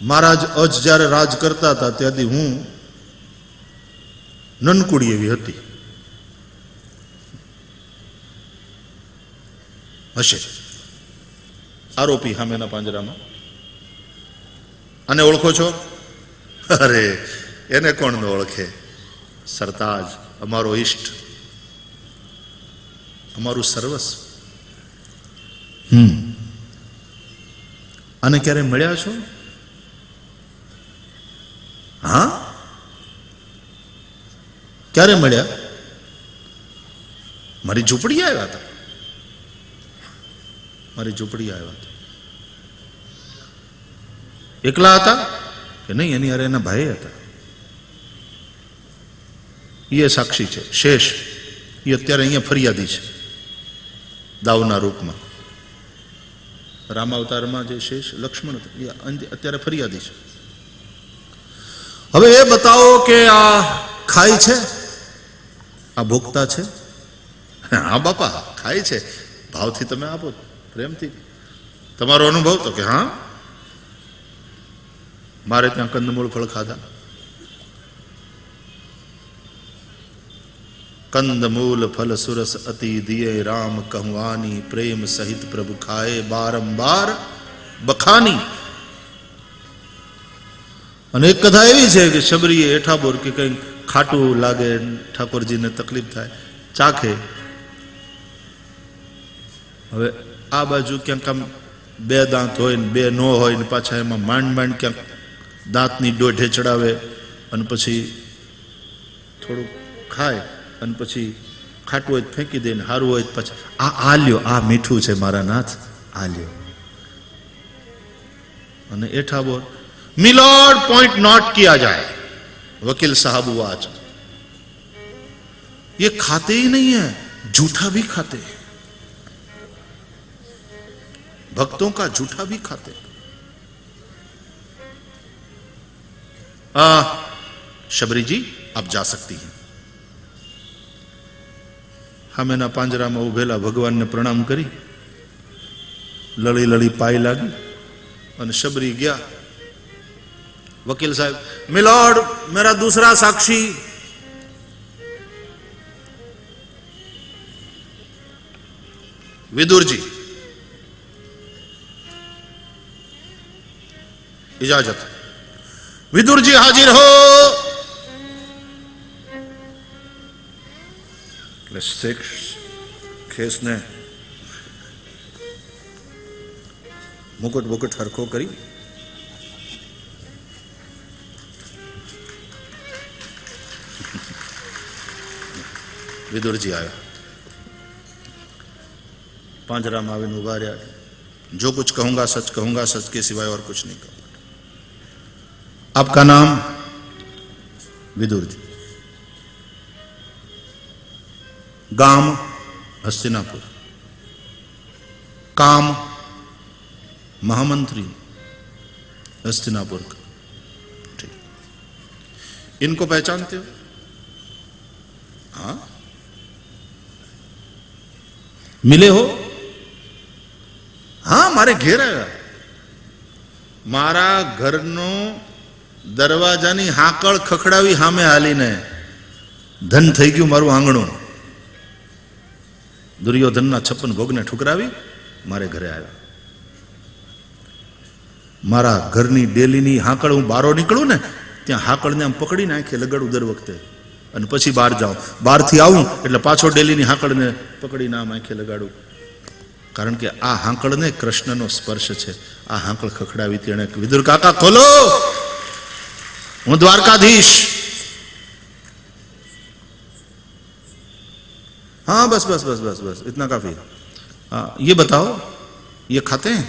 મહારાજ અજ જ્યારે રાજ કરતા હતા ત્યાંથી હું નનકુડી એવી હતી. હશે. આરોપી સામેના પાંજરામાં. અને ઓળખો છો? અરે, એને કોણ ન ઓળખે? સરતાજ, અમારો ઈષ્ટ. અમારું સર્વસ્વ. હમ. અને ક્યારે મળ્યા છો? હા? ક્યારે મળ્યા? મારી ઝૂંપડી આવ્યા હતા. મારી ઝૂંપડી આવ્યા હતા. એકલા હતા કે નહીં? એની અરે એના ભાઈ હતા. એ સાક્ષી છે. શેષ. એ અત્યારે અહીંયા ફરિયાદી છે. દાવના રૂપમાં. રામાવતારમાં જે શેષ, લક્ષ્મણ અત્યારે ફરિયાદી છે. હવે એ બતાવો કે આ ખાય છે? આ ભોગતા છે? હા, બાપા ખાય છે. ભાવથી તમે આપો, પ્રેમથી. તમારો અનુભવ તો કે, હા? મારે ત્યાં કંદમૂળ ફળ ખાધા. કંદમૂલ ફલ સુરસ અતિ દિય રામ કહવાની પ્રેમ સહિત પ્રભુ ખાય બારંબાર બખાની. અને એક કથા એવી છે કે શબરીએ એઠાબોર કે કંઈક ખાટું લાગે, ઠાકોરજીને તકલીફ થાય, ચાખે. હવે આ બાજુ ક્યાંક આમ બે દાંત હોય ને બે નો હોય ને પાછા એમાં માંડ માંડ ક્યાંક દાંતની દોઢે ચડાવે અને પછી થોડુંક ખાય અને પછી ખાટું હોય ફેંકી દે ને સારું હોય પછી, આ આ આ મીઠું છે મારા નાથ આ અને એઠા બોલ मिलॉर्ड पॉइंट नोट किया जाए वकील साहब हुआ आज ये खाते ही नहीं है झूठा भी खाते हैं भक्तों का झूठा भी खाते हैं। आ, शबरी जी आप जा सकती हैं हम એના પાંજરામાં ઉભેલા ભગવાનને પ્રણામ કરી લળી લળી પાઈ લાગી અને શબરી ગયા वकील साहब मिलोड मेरा दूसरा साक्षी। विदुर जी, इजाज़त। विदुर जी, हाजिर हो। खेस ने मुकुट मुकुट हरखो करी। કરી વિદુરજી આવ્યા પાંજરામાં આવીને ઉભા રહ્યા जो कुछ कहूंगा सच कहूंगा सच के सिवाय और कुछ नहीं कहूंगा आपका नाम विदुर जी गांव हस्तिनापुर काम महामंत्री हस्तिनापुर का ठीक इनको पहचानते हो हाँ મિલે હો હા મારે ઘેર આવ્યા મારા ઘરનો દરવાજાની હાંકળ ખખડાવી સામે હાલીને ધન થઈ ગયું મારું આંગણું દુર્યોધનના છપ્પન ભોગને ઠુકરાવી મારે ઘરે આવ્યા મારા ઘરની ડેલીની હાંકળ હું બારો નીકળું ને ત્યાં હાકળને આમ પકડીને આંખે લગાડું દર વખતે અને પછી બહાર જાઉં બહારથી આવું એટલે પાછો ડેલીની હાંકળને પકડીને આમ આંખે લગાડું કારણ કે આ હાંકળને કૃષ્ણનો સ્પર્શ છે આ હાંકળ ખખડાવી તેણે વિદુર કાકા ખોલો હું દ્વારકાધીશ हाँ बस बस बस बस बस इतना काफी हाँ ये बताओ ये खाते हैं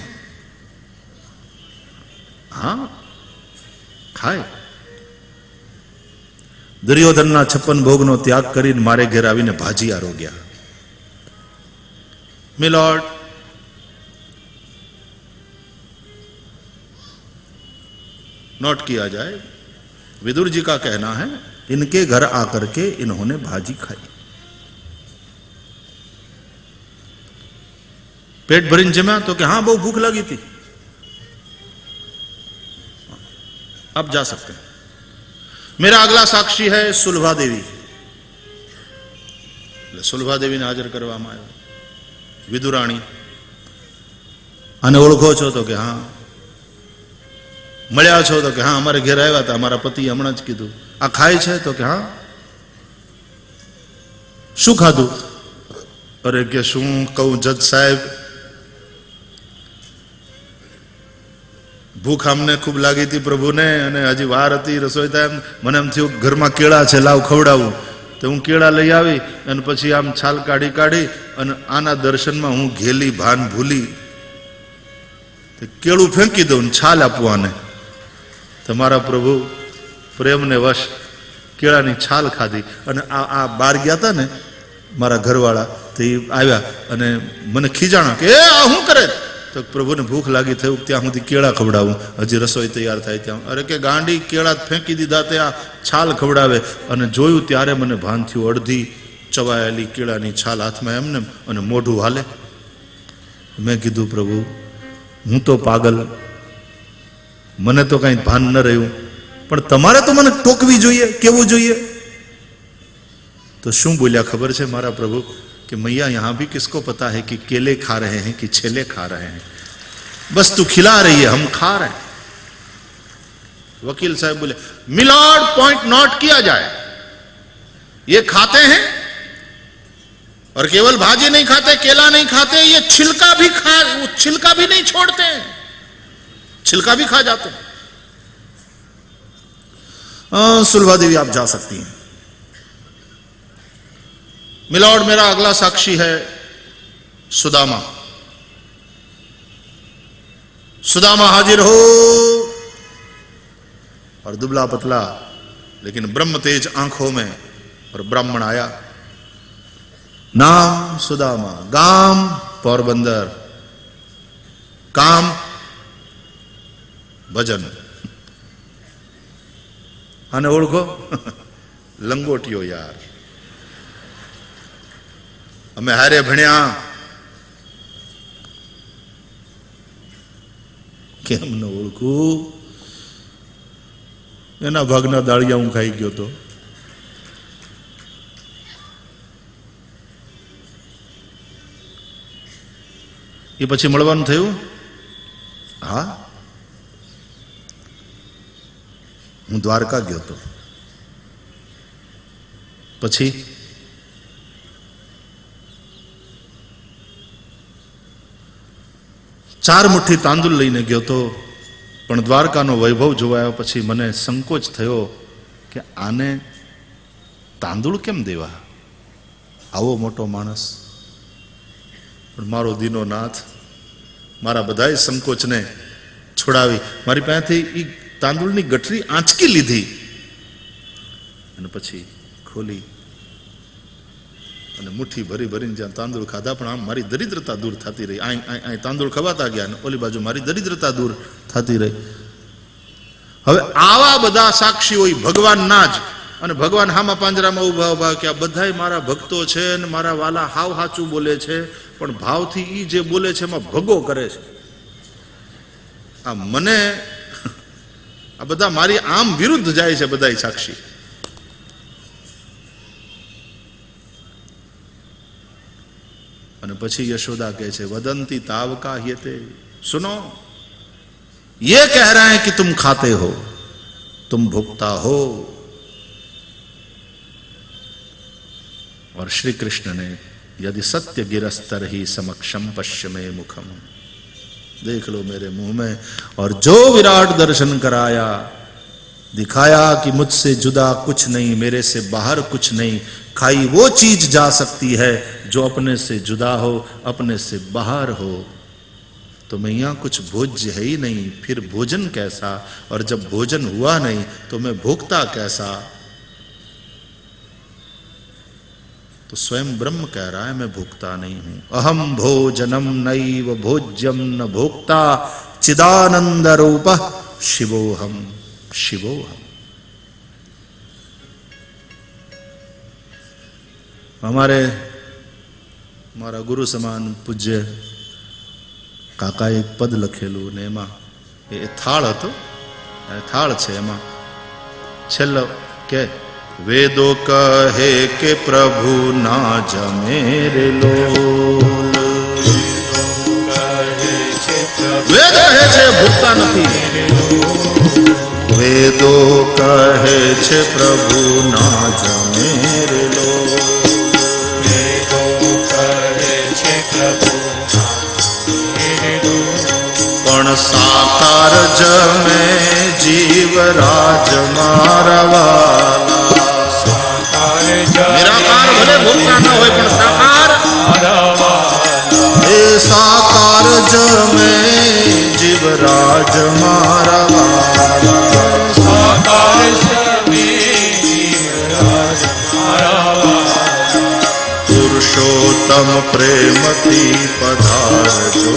हाँ खाए दुर्योधन દુર્યોધનના છપ્પન ભોગનો ત્યાગ કરીને મારે ઘેર भाजी आरो गया મિલોડ नोट किया जाए विदुर जी का कहना है, इनके घर आकर के इन्होंने भाजी खाई। पेट भरिन जमा तो हाँ बहुत भूख लगी थी। अब जा सकते हैं। मेरा अगला साक्षी है सुलभा देवी એટલે સુલભા દેવીને હાજર કરવામાં આવ્યો વિદુરાણી અને ઓળખો છો તો કે હા મળ્યા છો તો કે હા અમારે ઘેર આવ્યા હતા અમારા પતિએ હમણાં જ કીધું આ ખાય છે તો કે હા શું ખાધું અરે કે શું કહું જજ સાહેબ ભૂખ અમને ખૂબ લાગી હતી પ્રભુને અને હજી વાર હતી રસોઈ થાય મને એમ થયું, ઘરમાં કેળા છે, લાવ ખવડાવું. તો હું કેળા લઈ આવી અને પછી આમ છાલ કાઢી કાઢી અને આના દર્શનમાં હું ઘેલી ભાન ભૂલી. કેળું ફેંકી દઉં ને છાલ આપવાને તમારા પ્રભુ, પ્રેમને વશ કેળાની છાલ ખાધી. અને આ આ બહાર ગયા હતા ને મારા ઘરવાળા, તે આવ્યા અને મને ખીજાણા કે, એ આ શું કરે? તો પ્રભુને ભૂખ લાગી થયું ત્યાં સુધી કેળા ખવડાવું. હજી રસોઈ તૈયાર થાય ત્યાં. અરે કે ગાંડી કેળા ફેંકી દીધા ત્યાં છાલ ખવડાવે. અને જોયું ત્યારે મને ભાન થયું અડધી ચવાયેલી કેળાની છાલ હાથમાં એમને અને મોઢું હાલે. મેં કીધું, પ્રભુ, હું તો પાગલ. મને તો કાંઈ ભાન ન રહ્યું. પણ તમારે તો મને ટોકવી જોઈએ, કેવું જોઈએ? તો શું બોલ્યા ખબર છે મારા પ્રભુ? कि मैया यहाँ भी किसको पता है कि केले खा रहे हैं कि छेले खा रहे हैं? बस तू खिला रही है हम खा रहे हैं। वकील साहब बोले मिलॉर्ड पॉइंट नोट किया जाए। ये खाते हैं और केवल भाजी नहीं खाते केला नहीं खाते ये छिलका भी खा छिलका भी नहीं छोड़ते हैं। छिलका भी खा जाते हैं। हाँ, सुलभा देवी आप जा सकती हैं। मिलॉर्ड मेरा अगला साक्षी है सुदामा सुदामा हाजिर हो और दुबला पतला लेकिन ब्रह्म तेज आंखों में और ब्राह्मण आया नाम सुदामा गाम पोरबंदर काम ભજન અને ઓળખો લંગોટીઓ યાર અમે હારે ભણ્યા. કેમ ન ઓળખું? એના ભાગના દાળિયા હું ખાઈ ગયો તો. એ પછી મળવાનું થયું? હા. હું દ્વારકા ગયો હતો પછી? ચાર મુઠ્ઠી તાંદુલ લઈને ગયો તો, પણ દ્વારકાનો વૈભવ જોવાયો, પછી મને સંકોચ થયો કે આને તાંદુળ કેમ દેવા? આવો મોટો માણસ. પણ મારો દીનો નાથ મારા બધાય સંકોચને છોડાવી. મારી પાસેથી એ તાંદુળની ગઠરી આંચકી લીધી. અને પછી ખોલી અને મુઠ્ઠી ભરી ભરીને જ્યાં તાંદુળ ખાધા, પણ આમ મારી દરિદ્રતા દૂર થતી રહી. અહીં તાંદુળ ખવાતા ગયા અને ઓલી બાજુ મારી દરિદ્રતા દૂર થતી રહી. હવે આવા બધા સાક્ષીઓ ઈ ભગવાનના જ. અને ભગવાન હામા પાંજરામાં ઊભા ઊભા કે આ બધાય મારા ભક્તો છે અને મારા વાલા હાવ હાચું બોલે છે, પણ ભાવથી ઈ જે બોલે છે એમાં ભગો કરે છે. આ મને, આ બધા મારી આમ વિરુદ્ધ જાય છે બધા સાક્ષી. અને પછી यशोदा કહે છે वदंती तावका ह्यते सुनो ये कह रहे हैं कि तुम खाते हो तुम भुगता हो और श्री कृष्ण ने यदि सत्य गिरस्तर ही समक्षम पश्चिमे मुखम देख लो मेरे मुंह में और जो विराट दर्शन कराया दिखाया कि मुझसे जुदा कुछ नहीं मेरे से बाहर कुछ नहीं खाई वो चीज़ जा सकती है जो अपने से जुदा हो, अपने से बाहर हो। तो मैं यहाँ कुछ भोज्य है ही नहीं, फिर भोजन कैसा? और जब भोजन हुआ नहीं तो मैं भोगता कैसा? तो स्वयं ब्रह्म कह रहा है, मैं भोगता नहीं हूँ। अहम भोजनम नैव भोज्यम न भोक्ता चिदानंद रूप शिवोहम शिवोहम અમારે મારા ગુરુ સમાન પૂજ્ય કાકાએ પદ લખેલું ને એમાં એ થાળ હતો. થાળ છે એમાં. છેલ્લો કે, વેદો કહે કે પ્રભુ ના જમે રે લોલ. વેદ કહે છે, ભૂલતા નથી. વેદો કહે છે, પ્રભુ ના જમે સાકાર જમે જીવરાજ મારવાલા નિરાકાર ભલે ભૂખતા ન હોય પણ સાકાર એ સાકાર જમે જીવરાજ મારા વાલા પુરુષોત્તમ પ્રેમથી પધારજો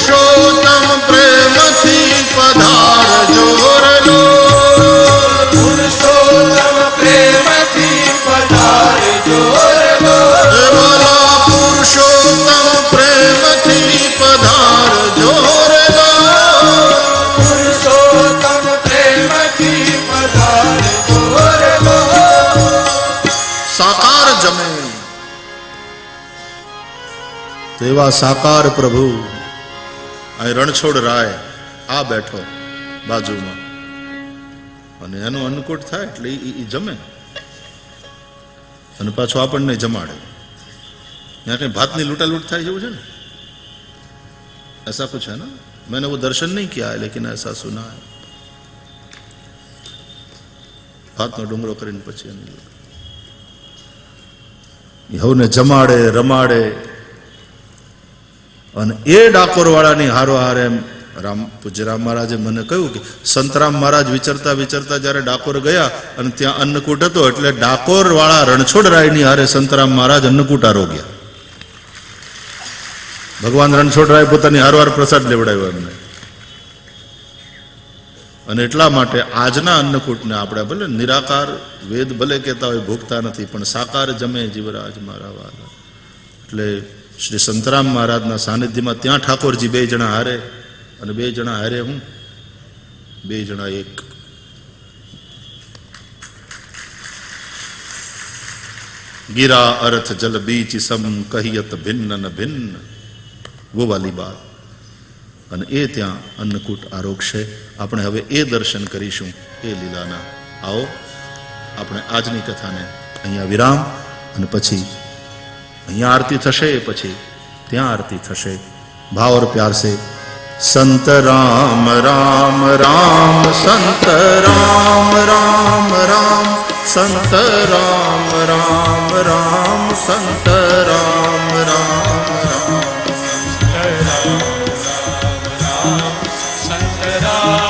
પુરુષોત્તમ પ્રેમથી પધારજો રે લોલ. પુરુષોત્તમ પ્રેમથી પધારજો રે લો. હે બોલા પુરુષોત્તમ પ્રેમથી પધારજો રે લોલ. પુરુષોત્તમ પ્રેમથી પધારજો રે લો. સાકાર જમે તો એવા સાકાર પ્રભુ અહીં રણછોડ રાય આ બેઠો બાજુમાં અને એનું અન્નકૂટ થાય એટલે ઈ- ઈ જમે અને પાછો આપણને જમાડે ત્યાં કઈ ભાતની લૂંટાલૂંટ થાય જેવું છે ને ऐसा कुछ है ना मैंने वो दर्शन नहीं किया है लेकिन ऐसा सुना है ભાતનો ડુંગરો કરીને પછી એની હવને જમાડે રમાડે અને એ ડાકોરવાળાની હારો હારે એમ રામ પૂજરામ મહારાજે મને કહ્યું કે સંતરામ મહારાજ વિચરતા વિચરતા જ્યારે ડાકોર ગયા અને ત્યાં અન્નકૂટ હતો એટલે ડાકોરવાળા રણછોડરાયની હારે સંતરામ મહારાજ અન્નકૂટ રોગ્યા ભગવાન રણછોડ રાય પોતાની હારવાર પ્રસાદ લેવડાવ્યો એમને. અને એટલા માટે આજના અન્નકૂટને આપણે ભલે નિરાકાર વેદ ભલે કહેતા હોય, ભોગતા નથી, પણ સાકાર જમે જીવરાજ મારા વાલા. એટલે શ્રી સંતરામ મહારાજના સાનિધ્યમાં ત્યાં ઠાકોરજી બે જણા હારે અને બે જણા હારે હું, બે જણા એક. ગીરા અર્થ જલ બીચ સમ કહિયત ભિન્ન ન ભિન્ન, વો વાલી બાત અને એ ત્યાં અન્નકૂટ આરોગશે આપણે હવે એ દર્શન કરીશું, એ લીલાના. આવો, આપણે આજની કથાને અહીંયા વિરામ અને પછી અહીંયા આરતી થશે પછી ત્યાં આરતી થશે ભાવ ઓર પ્યાર સે સંત રામ રામ રામ સંત રામ રામ રામ સંત રામ રામ રામ સંત રામ રામ રામ સંત રામ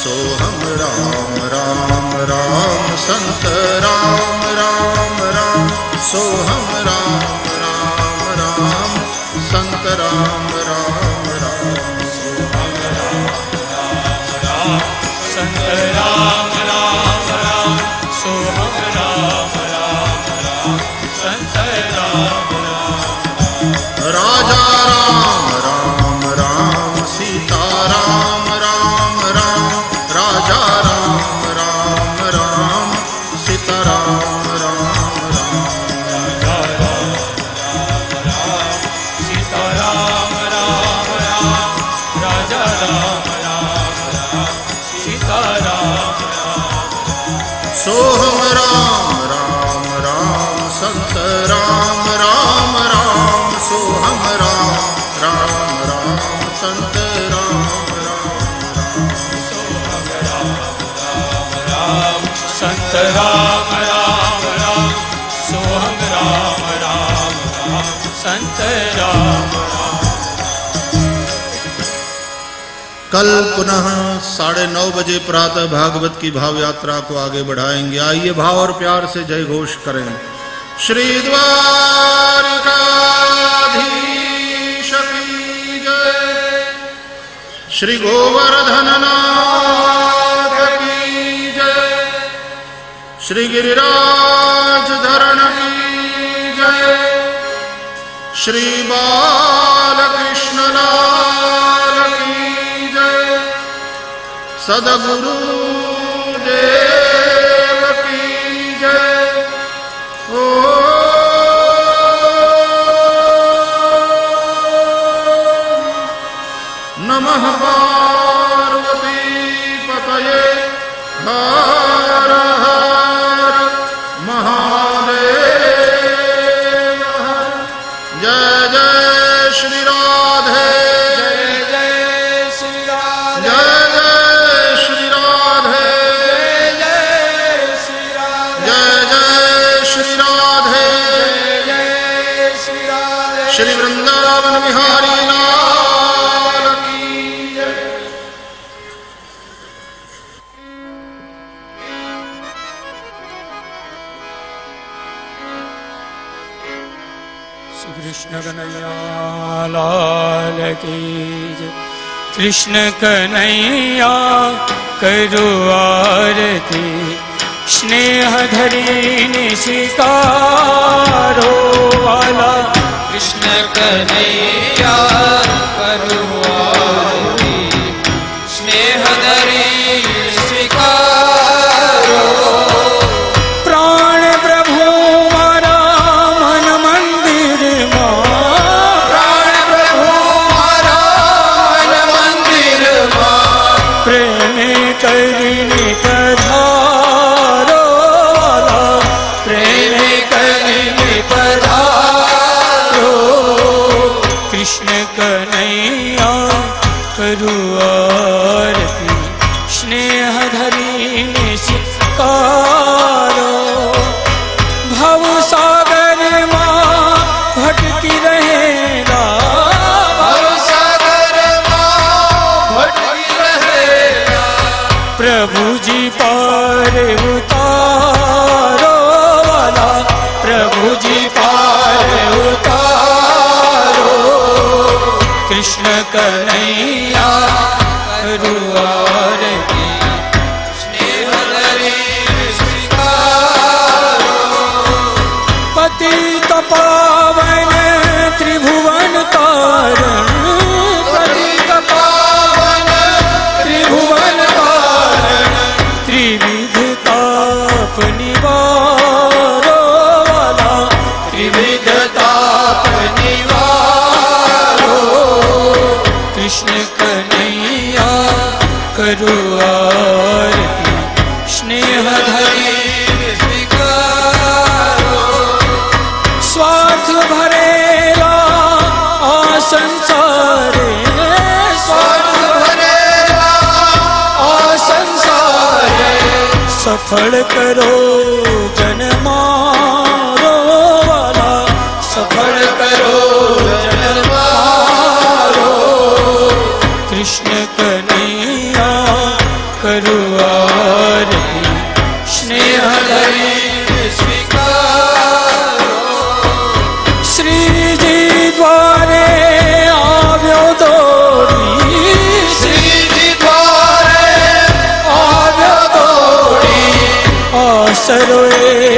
सोहम राम राम राम संत राम राम राम सोहम राम राम राम संत राम राम सोहम राम राम राम संत राम राम राम सोहम राम राम राम संत कल पुनः साढ़े नौ बजे प्रातः भागवत की भाव यात्रा को आगे बढ़ाएँगे। आइए भाव और प्यार से जय घोष करें। श्री जय। श्री गोवर्धन नाथ की जय। श्री गिरिराज धरण की जय। श्री बालकृष्ण लाल সদগুরু দেব શ્રી વૃંદાવન વિહારી કૃષ્ણ કનૈયા લાલ કૃષ્ણ કનૈયા કરો આરતી સ્નેહ ધરીને સ્વીકારો વાલા કૃષ્ણ કનૈયા કરુવારી Yahudi સ્વાર્થ ભરેલા સંસારે સ્વાર્થ ભરેલા સંસારે સફળ કરો.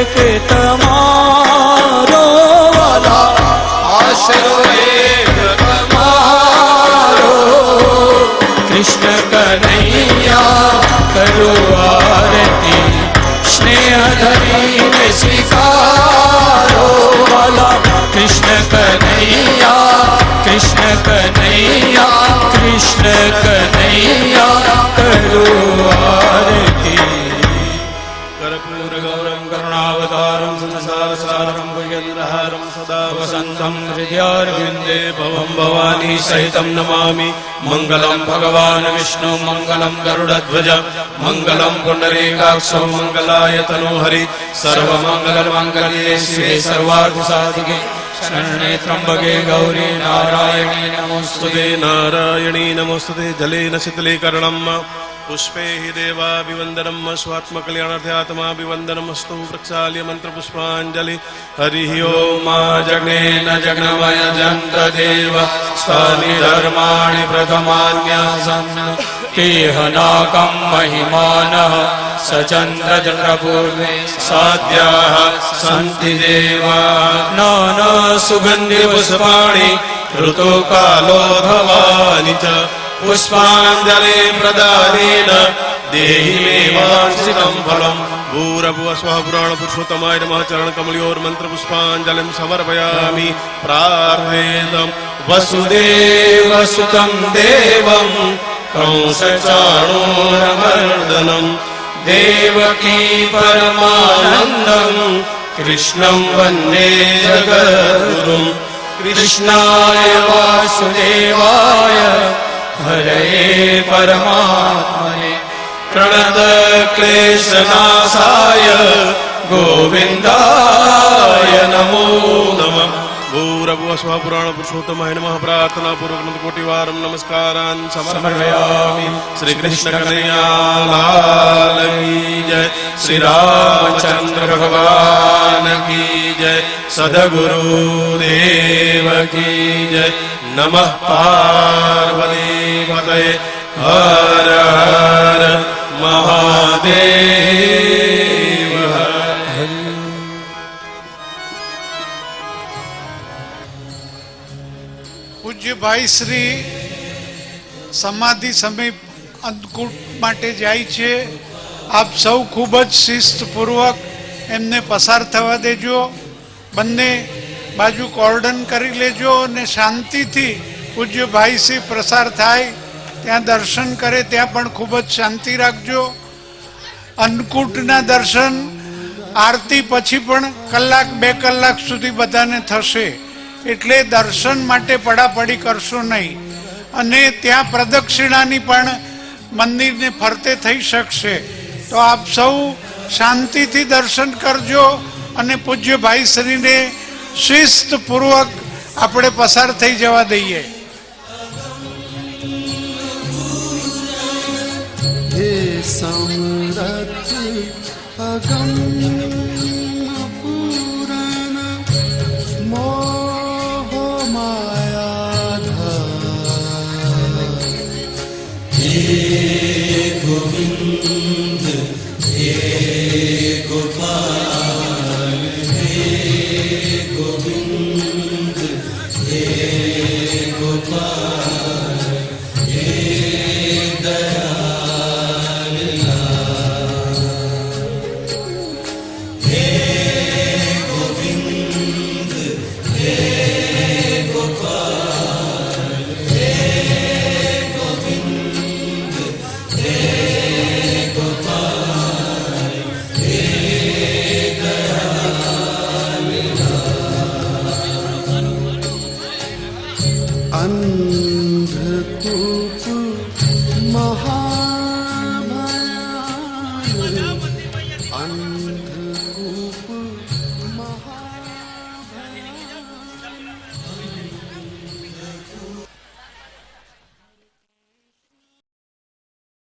એક તમારો વાલા આશરો એક તમારો. કૃષ્ણ કનૈયા કરો આરતી સ્નેહ ધરીને સ્વીકારો વાલા. કૃષ્ણ કનૈયા કૃષ્ણ કનૈયા કૃષ્ણ કનૈયા કરો આરતી तं हृदयारविन्दे भवं भवानी सहितं नमामि मङ्गलं भगवान् विष्णु मङ्गलं गरुडध्वज मङ्गलं पुण्डरीकाक्षो मङ्गलाय तनोहरि सर्वमङ्गलमङ्गले शिवे सर्वार्थसाधिके शरणे त्र्यम्बके गौरी नारायणी नमोऽस्तुते नारायणी नमोस्तुते जलेन शीतलीकरणम् પુષ્પે હિ દેવાભિવંદનમ સ્વાત્મકલ્યાણાર્થે આત્માભિવંદનમસ્તુ પ્રક્ષાલ્ય મંત્રપુષ્પાંજલિ હરિ ઓમ જગ્નેન જગ્નમય જંતદેવ સ્થાનિ ધર્માણિ પ્રથમાન્યાસન તેહ નાકમ મહિમાન સચંદ્રચંદ્રપૂર્વે સાધ્યાહ સંતિ દેવા નાના સુગંધિ પુષ્પાણિ ઋતુકાલોધવાનિ ચ पुष्पाञ्जलि प्रदानेन देहि मे वाञ्छितं फलम्। भूरभुवस्वः पुराणपुरुषोत्तमाय नमः। चरणकमलयोर्मन्त्रपुष्पाञ्जलिं समर्पयामि। प्रार्थयेदम् वसुदेवसुतं देवं कंसचाणूरमर्दनम् देवकी परमानन्दम् कृष्णं वन्दे जगद्गुरुम्। कृष्णाय वासुदेवाय હરે પરમાત્મને પ્રણદ ક્લેશનાશાય ગોવિંદાય નમો નમ ભૂરભુવ સ્વપુરાણ પુરુષોત્તમાય નમઃ પ્રાર્થના પૂર્વક નંદકોટિવારમ નમસ્કારાન સમર્પયામિ શ્રી કૃષ્ણ કનૈયાલાલ કી જય શ્રી રામચંદ્ર ભગવાન કી જય સદગુરુ દેવ કી જય નમઃ પા હર હર મહાદેવ પૂજ્ય ભાઈ શ્રી સમાધિ સમીપ અંકુટ માટે જાય છે આપ સૌ ખૂબ જ શિસ્તપૂર્વક એમને પસાર થવા દેજો બંને બાજુ કોર્ડન કરી લેજો અને શાંતિથી પૂજ્ય ભાઈ શ્રી પ્રસાર થાય ત્યાં દર્શન કરે, ત્યાં પણ ખૂબ જ શાંતિ રાખજો. અન્નકૂટના દર્શન, આરતી પછી પણ કલાક, બે કલાક સુધી બધાને થશે. એટલે દર્શન માટે પડાપડી કરશો નહીં. અને ત્યાં પ્રદક્ષિણાની પણ મંદિરને ફરતે થઈ શકશે. તો આપ સૌ શાંતિથી દર્શન કરજો અને પૂજ્ય ભાઈ શ્રીને શિસ્તપૂર્વક આપણે પસાર થઈ જવા દઈએ. sanır artık Agam